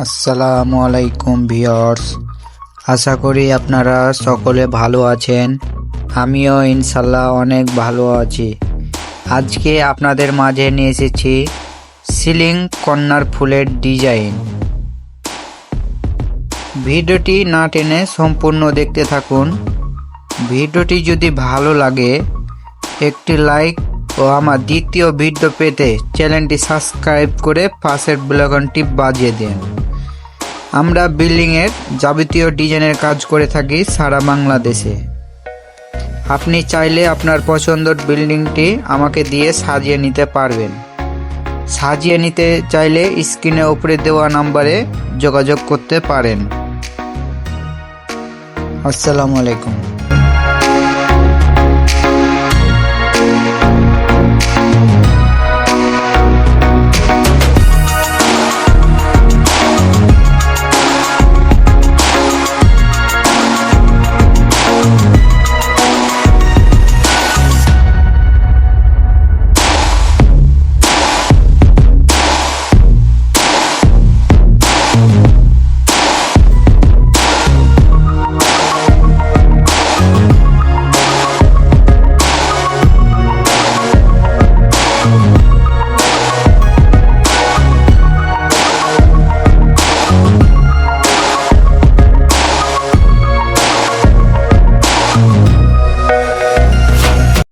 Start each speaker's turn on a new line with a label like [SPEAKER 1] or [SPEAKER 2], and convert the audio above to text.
[SPEAKER 1] আসসালামু আলাইকুম ভিওর্স আশা করি আপনারা সকলে ভালো আছেন। আমিও ইনশাল্লাহ অনেক ভালো আছি। আজকে আপনাদের মাঝে নিয়ে এসেছি সিলিং কন্যার ফুলের ডিজাইন। ভিডিওটি না টেনে সম্পূর্ণ দেখতে থাকুন। ভিডিওটি যদি ভালো লাগে, একটি লাইক ও আমার দ্বিতীয় ভিডিও পেতে চ্যানেলটি সাবস্ক্রাইব করে পাশের বেলাকনটি বাজিয়ে দিন। আমরা বিল্ডিংয়ের যাবতীয় ডিজাইনের কাজ করে থাকি সারা বাংলাদেশে। আপনি চাইলে আপনার পছন্দের বিল্ডিংটি আমাকে দিয়ে সাজিয়ে নিতে পারবেন। সাজিয়ে নিতে চাইলে স্ক্রিনে উপরে দেওয়া নাম্বারে যোগাযোগ করতে পারেন। আসসালামু আলাইকুম।